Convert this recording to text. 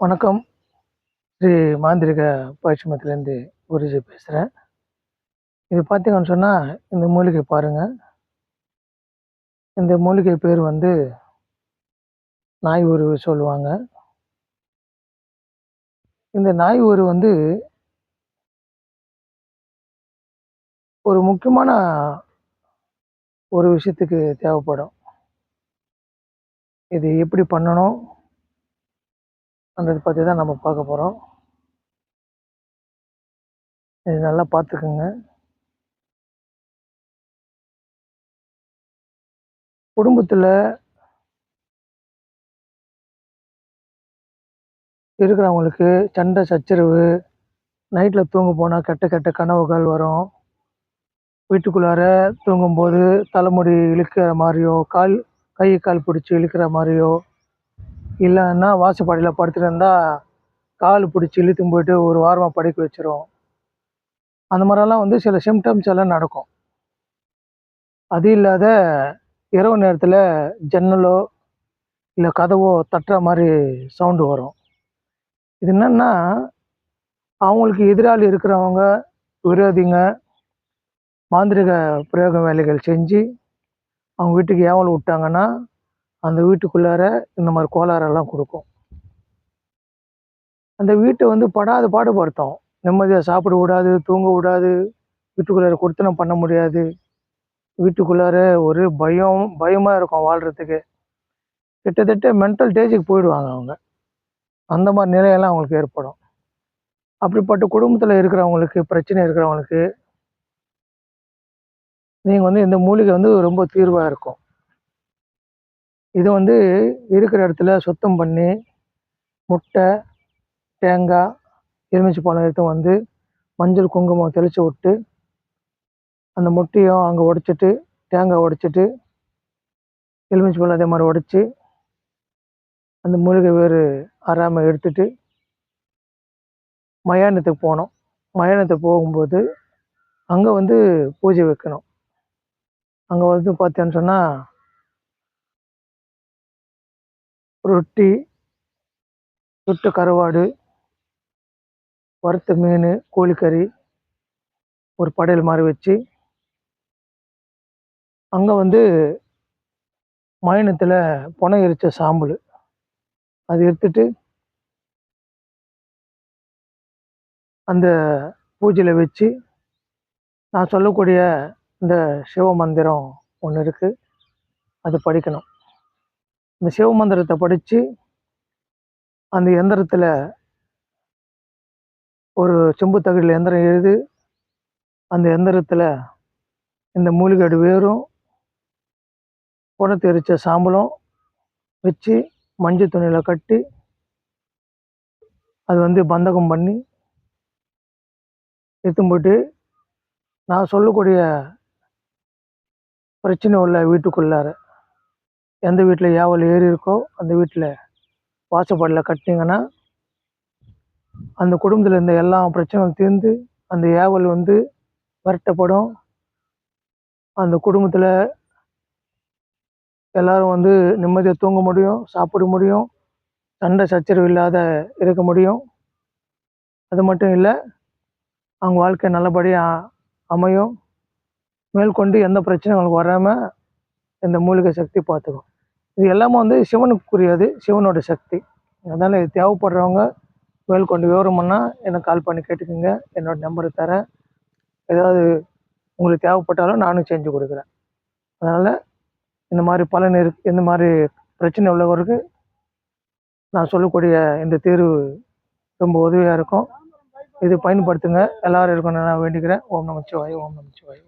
வணக்கம். ஸ்ரீ மாந்திரிக பயிற்சி குருஜி பேசுகிறேன் இது பார்த்தீங்கன்னு சொன்னால் இந்த மூலிகை பாருங்கள் இந்த மூலிகை பேர் வந்து நாய் உருவு சொல்லுவாங்க. இந்த நாய் உரு வந்து ஒரு முக்கியமான ஒரு விஷயத்துக்கு தேவைப்படும். இது எப்படி பண்ணணும்? பற்றி தான் நம்ம பார்க்க போகிறோம் இது நல்லா பார்த்துக்குங்க. குடும்பத்தில் இருக்கிறவங்களுக்கு சண்டை சச்சரவு நைட்டில் தூங்க போனால் கெட்ட கெட்ட கனவுகள் வரும். வீட்டுக்குள்ளார தூங்கும்போது தலைமுடி இழுக்கிற மாதிரியோ கால் கை கால் பிடிச்சி இழுக்கிற மாதிரியோ இல்லைன்னா வாசப்படியில் படுத்துட்டு இருந்தால் கால் பிடிச்சி இழுத்தும் போயிட்டு ஒரு வாரமாக படுக்க வச்சிரும். அந்த மாதிரிலாம் வந்து சில சிம்டம்ஸ் எல்லாம் நடக்கும். அது இல்லாத இரவு நேரத்தில் ஜன்னலோ இல்லை கதவோ தட்டுற மாதிரி சவுண்டு வரும். இது என்னென்னா அவங்களுக்கு எதிராளி இருக்கிறவங்க விரோதிங்க மாந்திரிக பிரயோக வேலைகள் செஞ்சு அவங்க வீட்டுக்கு ஏவல் விட்டாங்கன்னா அந்த வீட்டுக்குள்ளார இந்த மாதிரி கோளாறெல்லாம் கொடுக்கும். அந்த வீட்டை வந்து படாத பாடுபடுத்தும். நிம்மதியாக சாப்பிட விடாது தூங்க விடாது வீட்டுக்குள்ளார கொடுத்தனம் பண்ண முடியாது. வீட்டுக்குள்ளார ஒரு பயம் பயமாக இருக்கும் வாழ்கிறதுக்கு கிட்டத்தட்ட மென்டல் ஸ்டேஜுக்கு போயிடுவாங்க அவங்க. அந்த மாதிரி நிலையெல்லாம் அவங்களுக்கு ஏற்படும். அப்படிப்பட்ட குடும்பத்தில் இருக்கிறவங்களுக்கு பிரச்சனை இருக்கிறவங்களுக்கு நீங்கள் வந்து இந்த மூலிகை வந்து ரொம்ப தீர்வாக இருக்கும். இது வந்து இருக்கிற இடத்துல சுத்தம் பண்ணி முட்டை தேங்காய் எலுமிச்சு பழம் எடுத்து வந்து மஞ்சள் குங்குமம் தெளித்து விட்டு அந்த முட்டையும் அங்கே உடைச்சிட்டு தேங்காய் உடைச்சிட்டு எலுமிச்சை பழம் அதே மாதிரி உடைச்சி அந்த மூலிகை வேறு அறாமல் எடுத்துட்டு மயானத்துக்கு போனோம். மயானத்துக்கு போகும்போது அங்கே வந்து பூஜை வைக்கணும். அங்கே வந்து பார்த்தேன்னு சொன்னால் ரொட்டி சுட்டு கருவாடு வறுத்த மீன் கோழிக்கறி ஒரு படையல் மாதிரி வச்சு அங்கே வந்து மயணத்தில் புனை எரிச்ச சாம்பல். அது எடுத்துட்டு அந்த பூஜையில் வச்சு நான் சொல்லக்கூடிய இந்த சிவ மந்திரம் ஒன்று இருக்குது அது படிக்கணும். இந்த சிவ மந்திரத்தை படித்து அந்த எந்திரத்தில் ஒரு செம்பு தகடில் எந்திரம் எழுது அந்த எந்திரத்தில் இந்த மூலிகை வேரும் குணத்தை எரிச்ச சாம்பலும் வச்சு மஞ்சள் துணியில் கட்டி அது வந்து பந்தகம் பண்ணி எடுத்து போட்டு நான் சொல்லக்கூடிய பிரச்சனை உள்ள வீட்டுக்குள்ளார எந்த வீட்டில் ஏவல் ஏறி இருக்கோ அந்த வீட்டில் வாசப்பாடில் கட்டினீங்கன்னா அந்த குடும்பத்தில் இருந்த எல்லா பிரச்சனையும் தீர்ந்து அந்த ஏவல் வந்து விரட்டப்படும். அந்த குடும்பத்தில் எல்லோரும் வந்து நிம்மதியாக தூங்க முடியும் சாப்பிட முடியும் சண்டை சச்சரவு இல்லாத இருக்க முடியும். அது மட்டும் இல்லை அவங்க வாழ்க்கை நல்லபடியாக அமையும். மேற்கொண்டு எந்த பிரச்சனைகளுக்கு வராமல் இந்த மூலிகை சக்தி பார்த்துக்கும். இது எல்லாமே வந்து சிவனுக்குரியது சிவனோட சக்தி. அதனால் இது தேவைப்படுறவங்க கோயில் விவரம் பண்ணால் எனக்கு கால் பண்ணி கேட்டுக்கோங்க. என்னோட நம்பரு தரேன். ஏதாவது உங்களுக்கு தேவைப்பட்டாலும் நானும் செஞ்சு கொடுக்குறேன். அதனால் இந்த மாதிரி பலன் இருக்கு இந்த மாதிரி பிரச்சனை உள்ளவருக்கு நான் சொல்லக்கூடிய இந்த தீர்வு ரொம்ப உதவியாக இருக்கும். இது பயன்படுத்துங்க. எல்லோரும் இருக்கணும்னு நான் வேண்டிக்கிறேன். ஓம் நமச்சிவாய் ஓம் நமச்சிவாய்